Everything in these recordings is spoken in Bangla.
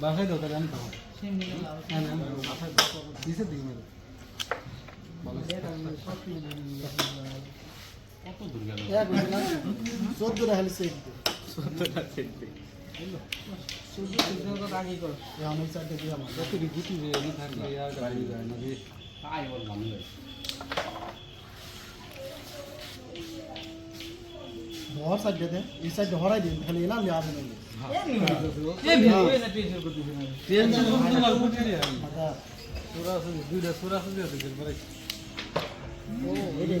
বাসায় দাও তাহলে আমি খাব হ্যাঁ না বাসায় দাও দিছে দিই মেরে ভালো কত দূর গেল চোদ্দ রাখালি সেট অনেক চারটে দিয়ে আমার কত কি গুটি রে এনে থাকলে আর গাড়ি যায় না যে তাই বললাম রে ধর সাইডে দে এই সাইডে হরাই দিন খালি এলাম সুরা আছে দুইটা সুরা আছে দিয়ে দিল পরে। ও এটাই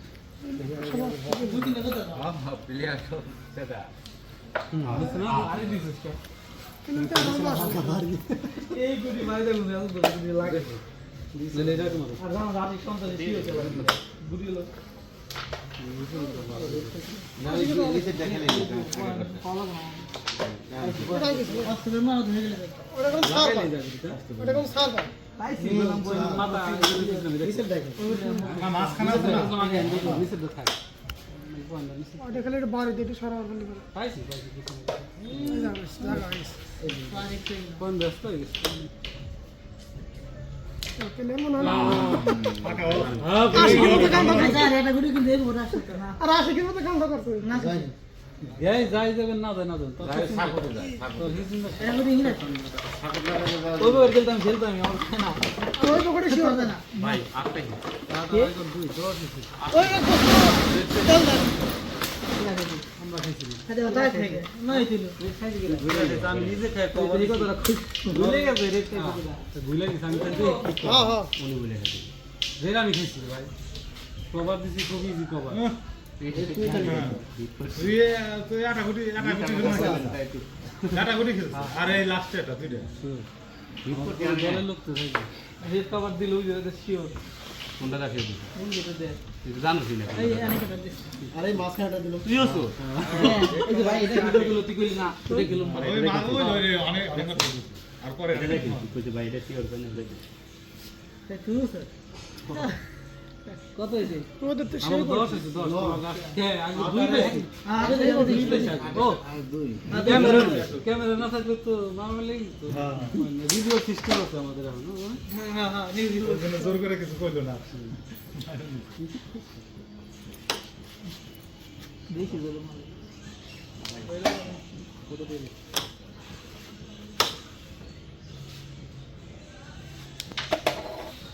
ওটা কোন সার ওটা কোন ব্যস্ত হয়ে মনে হয় হ্যাঁ আর আশি কিলো তো কামটা করছে যাই যাই যাবেন না। যায় না যাবেন তো তো হিসিন ওই বার খেলতাম খেলতাম আমার না। আর ওই পকেটে শিওর না। ভাই আটটাই দুই দশ দিছি ওই আমরা খাইছি চল আমি নিজে খাই ভুলে গেছে রে ভুলে গেছে আমি খাইছি হ্যাঁ হ্যাঁ। উনি বলে গেছে। যেটা আমি খাইছি ভাই। কবার দিছি খুব ইজি কবার বলে লোক তো থাকবে রেড কভার দিল ওই যে শিওর কোনটা দেখিয়ে দিচ্ছে তুই কি আরে মাঝখানটা দিল তুই আছো এই যে ভাই এটা ভিডিও গুলো তুই কইলি না এটা এটা দেখি তুই কইছে ভাই এটা শিওর করে না কত হয়েছে ওদের তো আমার দশ হয়েছে দশ হ্যাঁ আগে দুই পেয়েছি দুই পেয়েছি আগে। ও ক্যামেরা ক্যামেরা না থাকলে তো নর্মালি তো ভিডিও সিস্টেম আছে আমাদের এখন জোর করে কিছু করল না দেখি ওই উপরে বাইরে ধরাই